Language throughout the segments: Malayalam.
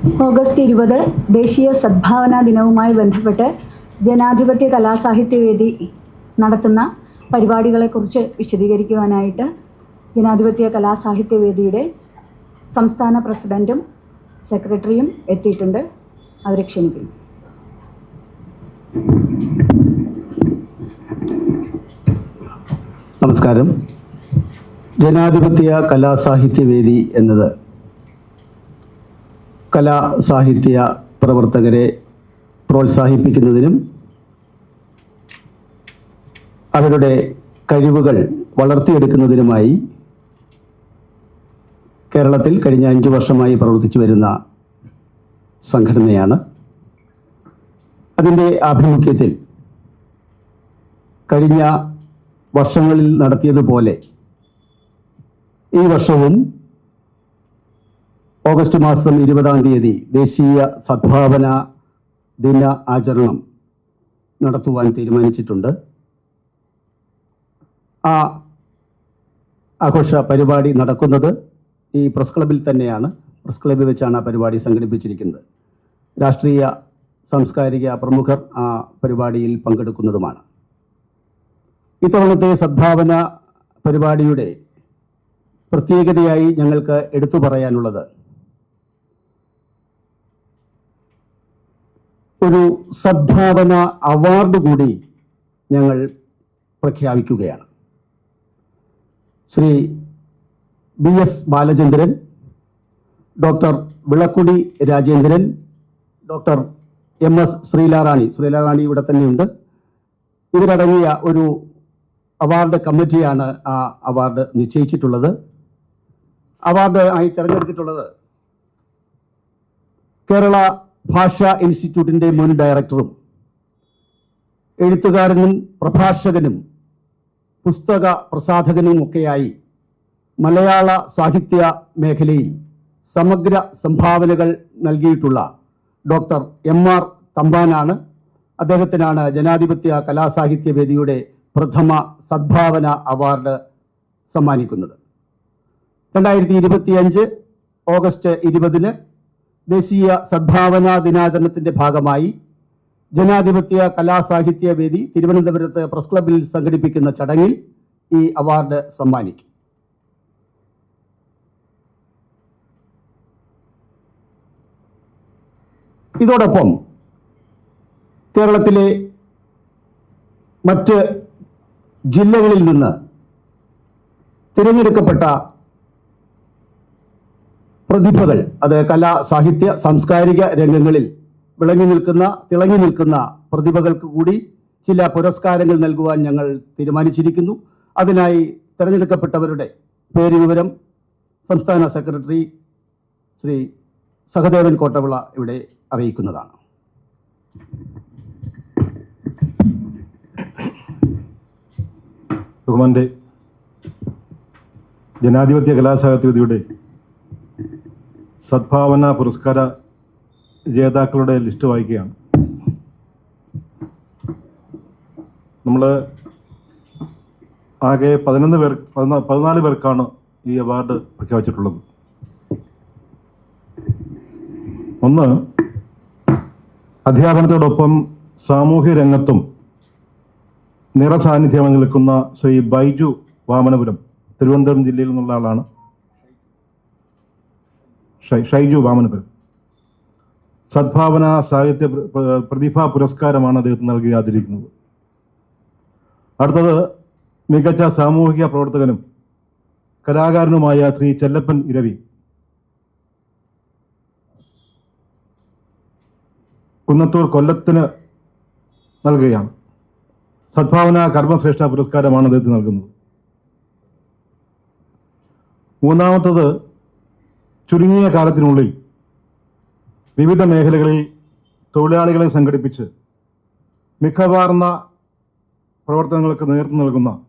ഓഗസ്റ്റ് ഇരുപത് ദേശീയ സദ്ഭാവനാ ദിനവുമായി ബന്ധപ്പെട്ട് ജനാധിപത്യ കലാസാഹിത്യവേദി നടത്തുന്ന പരിപാടികളെക്കുറിച്ച് വിശദീകരിക്കുവാനായിട്ട് ജനാധിപത്യ കലാസാഹിത്യവേദിയുടെ സംസ്ഥാന പ്രസിഡന്റും സെക്രട്ടറിയും എത്തിയിട്ടുണ്ട്. അവരെ ക്ഷണിക്കുന്നു. നമസ്കാരം. ജനാധിപത്യ കലാസാഹിത്യവേദി എന്നത് കലാ സാഹിത്യ പ്രവർത്തകരെ പ്രോത്സാഹിപ്പിക്കുന്നതിനും അവരുടെ കഴിവുകൾ വളർത്തിയെടുക്കുന്നതിനുമായി കേരളത്തിൽ കഴിഞ്ഞ അഞ്ച് വർഷമായി പ്രവർത്തിച്ചു വരുന്ന സംഘടനയാണ്. അതിന്റെ ആഭിമുഖ്യത്തിൽ കഴിഞ്ഞ വർഷങ്ങളിൽ നടത്തിയതുപോലെ ഈ വർഷവും ഓഗസ്റ്റ് മാസം ഇരുപതാം തീയതി ദേശീയ സദ്ഭാവന ദിന ആചരണം നടത്തുവാൻ തീരുമാനിച്ചിട്ടുണ്ട്. ആ ആഘോഷ പരിപാടി നടക്കുന്നത് ഈ പ്രസ് ക്ലബിൽ തന്നെയാണ്. പ്രസ് ക്ലബിൽ വെച്ചാണ് ആ പരിപാടി സംഘടിപ്പിച്ചിരിക്കുന്നത്. രാഷ്ട്രീയ സാംസ്കാരിക പ്രമുഖർ ആ പരിപാടിയിൽ പങ്കെടുക്കുന്നതുമാണ്. ഇത്തവണത്തെ സദ്ഭാവന പരിപാടിയുടെ പ്രത്യേകതയായി ഞങ്ങൾക്ക് എടുത്തു പറയാനുള്ളത് ഒരു സദ്ഭാവന അവാർഡ് കൂടി ഞങ്ങൾ പ്രഖ്യാപിക്കുകയാണ്. Shri B S Balachandran doctor Vilakkudi Rajendran doctor M S Sreelarani Sreelarani ഇവിടെ തന്നെയുണ്ട്. ഇവരടങ്ങിയ ഒരു അവാർഡ് കമ്മിറ്റിയാണ് ആ അവാർഡ് നിശ്ചയിച്ചിട്ടുള്ളത്. അവാർഡ് ആയി തിരഞ്ഞെടുത്തിട്ടുള്ളത് കേരള ഭാഷാ ഇൻസ്റ്റിറ്റ്യൂട്ടിന്റെ മുൻ ഡയറക്ടറും എഴുത്തുകാരനും പ്രഭാഷകനും പുസ്തക പ്രസാധകനുമൊക്കെയായി മലയാള സാഹിത്യ മേഖലയിൽ സമഗ്ര സംഭാവനകൾ നൽകിയിട്ടുള്ള ഡോക്ടർ എം ആർ തമ്പാനാണ്. അദ്ദേഹത്തിനാണ് ജനാധിപത്യ കലാസാഹിത്യ വേദിയുടെ പ്രഥമ സദ്ഭാവന അവാർഡ് സമ്മാനിക്കുന്നത്. രണ്ടായിരത്തി ഇരുപത്തിയഞ്ച് ഓഗസ്റ്റ് ഇരുപതിന് ദേശീയ സദ്ഭാവനാ ദിനാചരണത്തിന്റെ ഭാഗമായി ജനാധിപത്യ കലാസാഹിത്യ വേദി തിരുവനന്തപുരത്ത് പ്രസ് ക്ലബിൽ സംഘടിപ്പിക്കുന്ന ചടങ്ങിൽ ഈ അവാർഡ് സമ്മാനിക്കും. ഇതോടൊപ്പം കേരളത്തിലെ മറ്റ് ജില്ലകളിൽ നിന്ന് തിരഞ്ഞെടുക്കപ്പെട്ട പ്രതിഭകൾ അത് കലാ സാഹിത്യ സാംസ്കാരിക രംഗങ്ങളിൽ വിളങ്ങി നിൽക്കുന്ന തിളങ്ങി നിൽക്കുന്ന പ്രതിഭകൾക്ക് കൂടി ചില പുരസ്കാരങ്ങൾ നൽകുവാൻ ഞങ്ങൾ തീരുമാനിച്ചിരിക്കുന്നു. അതിനായി തിരഞ്ഞെടുക്കപ്പെട്ടവരുടെ പേര് വിവരം സംസ്ഥാന സെക്രട്ടറി ശ്രീ സഹദേവൻ കോട്ടവിള ഇവിടെ അറിയിക്കുന്നതാണ്. ജനാധിപത്യ കലാസാഹിത്യവേദിയുടെ സദ്ഭാവന പുരസ്കാര ജേതാക്കളുടെ ലിസ്റ്റ് വായിക്കുകയാണ്. നമ്മൾ ആകെ പതിനൊന്ന് പേർ പതിനാ- പതിനാല് പേർക്കാണ് ഈ അവാർഡ് പ്രഖ്യാപിച്ചിട്ടുള്ളത്. ഒന്ന് അധ്യാപനത്തോടൊപ്പം സാമൂഹ്യ രംഗത്തും നിറസാന്നിധ്യം നിൽക്കുന്ന ശ്രീ ബൈജു വാമനപുരം തിരുവനന്തപുരം ജില്ലയിൽ നിന്നുള്ള ആളാണ്. ഷൈജു വാമനപുരം. സദ്ഭാവന സാഹിത്യ പ്ര- പ്ര- പ്രതിഭാ പുരസ്കാരമാണ് അദ്ദേഹത്തിന് നൽകി ആദരിക്കുന്നത് അടുത്തത് മികച്ച സാമൂഹിക പ്രവർത്തകനും കലാകാരനുമായ ശ്രീ ചെല്ലപ്പൻ ഇരവി. കുന്നത്തൂർ കൊല്ലത്തിന് നൽകുകയാണ്. സദ്ഭാവന കർമ്മശ്രേഷ്ഠ പുരസ്കാരമാണ് അദ്ദേഹത്തിന് നൽകുന്നത്. മൂന്നാമത്തത് ചുരുങ്ങിയ കാലത്തിനുള്ളിൽ വിവിധ മേഖലകളിൽ തൊഴിലാളികളെ സംഘടിപ്പിച്ച് മിക്കവാർന്ന പ്രവർത്തനങ്ങൾക്ക് നേതൃത്വം നൽകുന്ന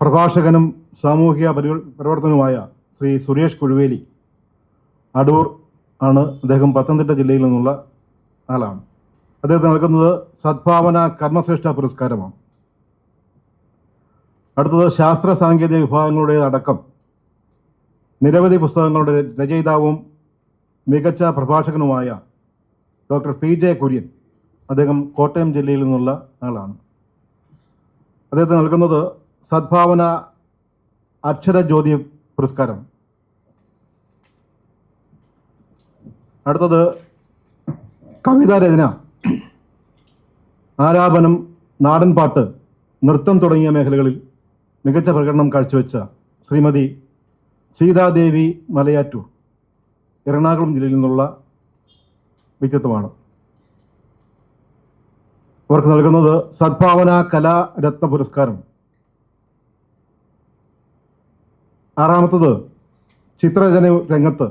പ്രഭാഷകനും സാമൂഹിക പരി- പ്രവർത്തകനുമായ ശ്രീ സുരേഷ് കുഴുവേലി അടൂർ ആണ്. അദ്ദേഹം പത്തനംതിട്ട ജില്ലയിൽ നിന്നുള്ള ആളാണ്. അദ്ദേഹത്തിന് നൽകുന്നത് സദ്ഭാവന കർമ്മശ്രേഷ്ഠ പുരസ്കാരമാണ്. അടുത്തത് ശാസ്ത്ര സാങ്കേതിക വിഭാഗങ്ങളുടെ അടക്കം നിരവധി പുസ്തകങ്ങളുടെ രചയിതാവും മികച്ച പ്രഭാഷകനുമായ ഡോക്ടർ പി ജെ കുര്യൻ അദ്ദേഹം കോട്ടയം ജില്ലയിൽ നിന്നുള്ള ആളാണ്. അദ്ദേഹത്തിന് നൽകുന്നത് സദ്ഭാവന അക്ഷരജ്യോതി പുരസ്കാരം. അടുത്തത് കവിതാ രചന. ആലാപനം നാടൻപാട്ട് നൃത്തം തുടങ്ങിയ മേഖലകളിൽ മികച്ച പ്രകടനം കാഴ്ചവെച്ച ശ്രീമതി സീതാദേവി മലയാറ്റൂർ എറണാകുളം ജില്ലയിൽ നിന്നുള്ള വ്യക്തിത്വമാണ്. അവർക്ക് നൽകുന്നത് സദ്ഭാവന കലാരത്ന പുരസ്കാരം. ആറാമത്തത് ചിത്രരചന രംഗത്ത്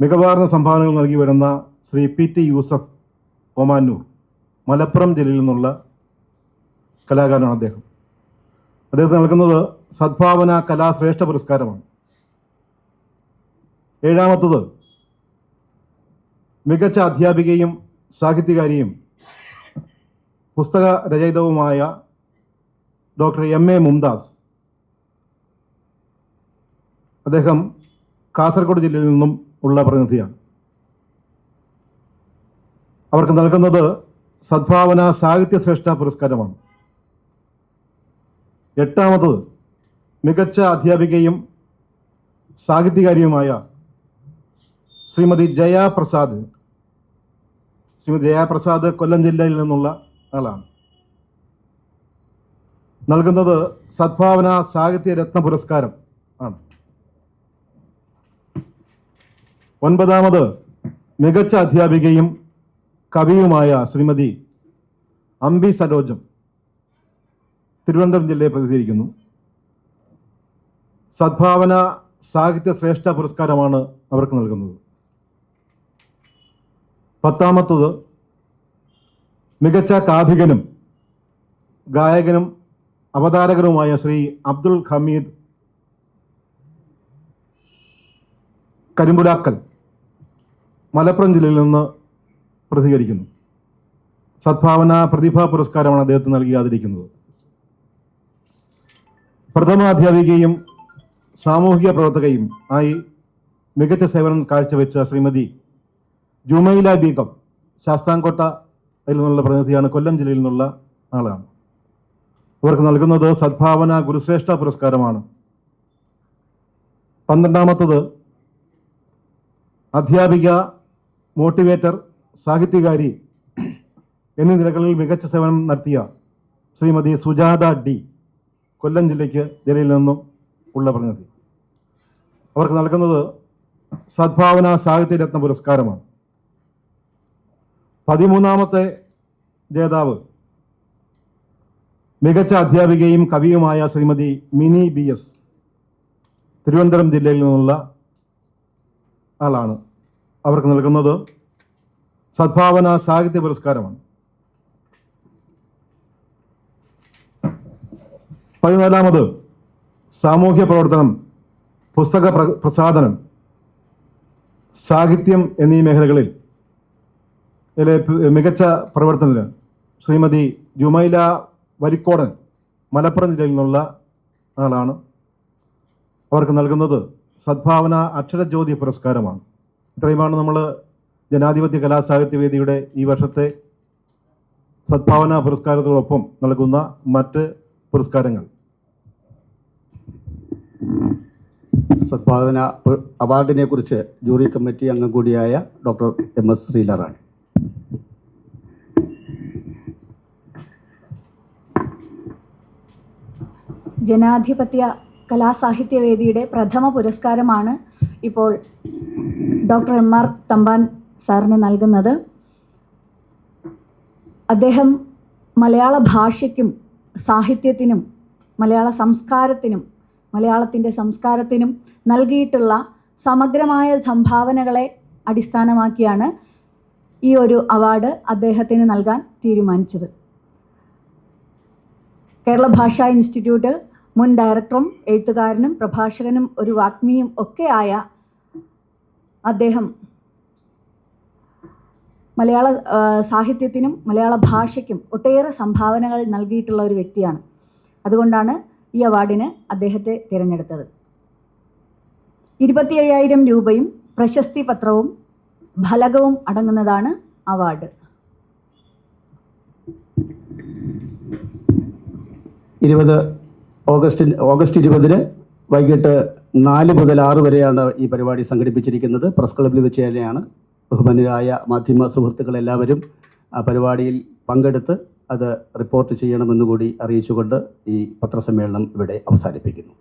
മികവാർന്ന സംഭാവനകൾ നൽകി വരുന്ന ശ്രീ പി ടി യൂസഫ് ഒമാനൂർ മലപ്പുറം ജില്ലയിൽ നിന്നുള്ള കലാകാരനാണ് അദ്ദേഹം. അദ്ദേഹത്തിന് നൽകുന്നത് സദ്ഭാവന കലാശ്രേഷ്ഠ പുരസ്കാരമാണ്. ഏഴാമത്തത് മികച്ച അധ്യാപികയും സാഹിത്യകാരിയും പുസ്തക രചയിതാവുമായ ഡോക്ടർ എം എ മുംതാസ്. അദ്ദേഹം കാസർഗോഡ് ജില്ലയിൽ നിന്നും ഉള്ള പ്രതിനിധിയാണ്. അവർക്ക് നൽകുന്നത് സദ്ഭാവന സാഹിത്യശ്രേഷ്ഠ പുരസ്കാരമാണ്. എട്ടാമത്തത് മികച്ച അധ്യാപികയും സാഹിത്യകാരിയുമായ ശ്രീമതി ജയാപ്രസാദ് ശ്രീമതി ജയാപ്രസാദ് കൊല്ലം ജില്ലയിൽ നിന്നുള്ള ആളാണ്. നൽകുന്നത് സദ്ഭാവന സാഹിത്യ രത്ന പുരസ്കാരം ആണ്. ഒൻപതാമത് മികച്ച അധ്യാപികയും കവിയുമായ ശ്രീമതി അംബി സരോജം. തിരുവനന്തപുരം ജില്ലയെ പ്രതിനിധീകരിക്കുന്നു. സദ്ഭാവന സാഹിത്യ ശ്രേഷ്ഠ പുരസ്കാരമാണ് അവർക്ക് നൽകുന്നത്. പത്താമത്തത് മികച്ച കാഥികനും ഗായകനും അവതാരകനുമായ ശ്രീ അബ്ദുൾ ഹമീദ് കരിമ്പുലാക്കൽ മലപ്പുറം ജില്ലയിൽ നിന്ന് പ്രതികരിക്കുന്നു. സദ്ഭാവന പ്രതിഭാ പുരസ്കാരമാണ് അദ്ദേഹത്തിന് നൽകി ആദരിക്കുന്നത് പ്രഥമാധ്യാപികയും സാമൂഹിക പ്രവർത്തകയും ആയി മികച്ച സേവനം കാഴ്ചവെച്ച ശ്രീമതി ജുമൈല ബീഗം ശാസ്താംകോട്ട നിന്നുള്ള പ്രതിനിധിയാണ്. കൊല്ലം ജില്ലയിൽ നിന്നുള്ള ആളാണ്. ഇവർക്ക് നൽകുന്നത് സദ്ഭാവന ഗുരുശ്രേഷ്ഠ പുരസ്കാരമാണ്. പന്ത്രണ്ടാമത്തത് അധ്യാപിക മോട്ടിവേറ്റർ സാഹിത്യകാരി എന്നീ നിലകളിൽ മികച്ച സേവനം നടത്തിയ ശ്രീമതി സുജാത ഡി. കൊല്ലം ജില്ലയ്ക്ക് ജില്ലയിൽ നിന്നും ഉള്ള പ്രതിനിധി. അവർക്ക് നൽകുന്നത് സദ്ഭാവന സാഹിത്യ രത്ന പുരസ്കാരമാണ്. പതിമൂന്നാമത്തെ ജേതാവ് മികച്ച അധ്യാപികയും കവിയുമായ ശ്രീമതി മിനി ബി എസ് തിരുവനന്തപുരം ജില്ലയിൽ നിന്നുള്ള ആളാണ്. അവർക്ക് നൽകുന്നത് സദ്ഭാവന സാഹിത്യ പുരസ്കാരമാണ്. പതിനാലാമത് സാമൂഹ്യ പ്രവർത്തനം പുസ്തക പ്ര- പ്രസാധനം സാഹിത്യം എന്നീ മേഖലകളിൽ മികച്ച പ്രവർത്തനത്തിന് ശ്രീമതി ജുമൈല വരിക്കോടൻ മലപ്പുറം ജില്ലയിൽ നിന്നുള്ള ആളാണ്. അവർക്ക് നൽകുന്നത് സദ്ഭാവന അക്ഷരജ്യോതി പുരസ്കാരമാണ്. ഇത്രയുമാണ് നമ്മൾ ജനാധിപത്യ കലാസാഹിത്യവേദിയുടെ ഈ വർഷത്തെ സദ്ഭാവന പുരസ്കാരത്തോടൊപ്പം നൽകുന്ന മറ്റ് പുരസ്കാരങ്ങൾ. സദ്ഭാവന അവാർഡിനെ കുറിച്ച് ജൂറി കമ്മിറ്റി അംഗം കൂടിയായ ഡോക്ടർ എം എസ് ശ്രീലറാണ് ജനാധിപത്യ കലാസാഹിത്യവേദിയുടെ പ്രഥമ പുരസ്കാരമാണ് ഇപ്പോൾ ഡോക്ടർ എം ആർ തമ്പാൻ സാറിന് നൽകുന്നത്. അദ്ദേഹം മലയാള ഭാഷയ്ക്കും സാഹിത്യത്തിനും മലയാള സംസ്കാരത്തിനും മലയാളത്തിന്റെ സംസ്കാരത്തിനും നൽകിയിട്ടുള്ള സമഗ്രമായ സംഭാവനകളെ അടിസ്ഥാനമാക്കിയാണ് ഈ ഒരു അവാർഡ് അദ്ദേഹത്തിന് നൽകാൻ തീരുമാനിച്ചത്. കേരള ഭാഷാ ഇൻസ്റ്റിറ്റ്യൂട്ട് മുൻ ഡയറക്ടറും എഴുത്തുകാരനും പ്രഭാഷകനും ഒരു വാഗ്മിയും ഒക്കെയായ അദ്ദേഹം മലയാള സാഹിത്യത്തിനും മലയാള ഭാഷയ്ക്കും ഒട്ടേറെ സംഭാവനകൾ നൽകിയിട്ടുള്ള ഒരു വ്യക്തിയാണ്. അതുകൊണ്ടാണ് ഈ അവാർഡിന് അദ്ദേഹത്തെ തിരഞ്ഞെടുത്തത്. ഇരുപത്തി അയ്യായിരം രൂപയും പ്രശസ്തി പത്രവും ഫലകവും അടങ്ങുന്നതാണ് അവാർഡ്. ഇരുപത് ഓഗസ്റ്റിൽ ഓഗസ്റ്റ് ഇരുപതിന് വൈകിട്ട് നാല് മുതൽ ആറ് വരെയാണ് ഈ പരിപാടി സംഘടിപ്പിച്ചിരിക്കുന്നത്. പ്രസ് ക്ലബിൽ വെച്ച് തന്നെയാണ്. ബഹുമാന്യരായ മാധ്യമ സുഹൃത്തുക്കളെല്ലാവരും ആ പരിപാടിയിൽ പങ്കെടുത്ത് അത് റിപ്പോർട്ട് ചെയ്യണമെന്നുകൂടി അറിയിച്ചുകൊണ്ട് ഈ പത്രസമ്മേളനം ഇവിടെ അവസാനിപ്പിക്കുന്നു.